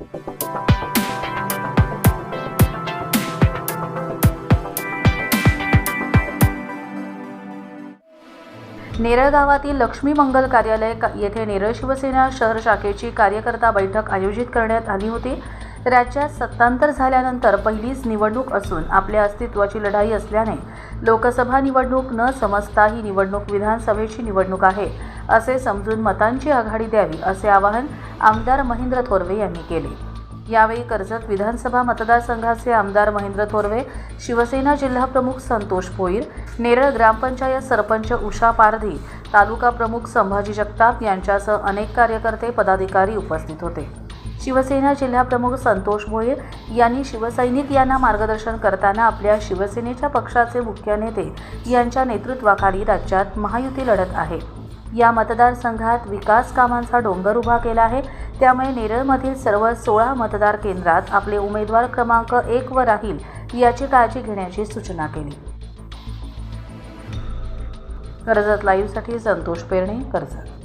नेरळ गावातील लक्ष्मी मंगल कार्यालय येथे नेरळ शिवसेना शहर शाखेची कार्यकर्ता बैठक आयोजित करण्यात आली होती. राज्यात सत्तांतर झाल्यानंतर पहिलीच निवडणूक असून आपल्या अस्तित्वाची लढाई असल्याने लोकसभा निवडणूक न समजता ही निवडणूक विधानसभेची निवडणूक आहे असे समजून मतांची आघाडी द्यावी असे आवाहन आमदार महेंद्र थोरवे यांनी केले. यावेळी कर्जत विधानसभा मतदारसंघाचे आमदार महेंद्र थोरवे शिवसेना जिल्हाप्रमुख संतोष भोईर नेरळ ग्रामपंचायत सरपंच उषा पारधी तालुका प्रमुख संभाजी जगताप यांच्यासह अनेक कार्यकर्ते पदाधिकारी उपस्थित होते. शिवसेना जिल्हाप्रमुख संतोष मुळे यांनी शिवसैनिक यांना मार्गदर्शन करताना आपल्या शिवसेनेच्या पक्षाचे मुख्य नेते यांच्या नेतृत्वाखाली राज्यात महायुती लढत आहे. या मतदारसंघात विकास कामांचा डोंगर उभा केला आहे. त्यामुळे नेरळमधील सर्व सोळा मतदार केंद्रात आपले उमेदवार क्रमांक एक व राहील याची काळजी घेण्याची सूचना केली. कर्जत लाईव्हसाठी संतोष पेरणे कर्जत.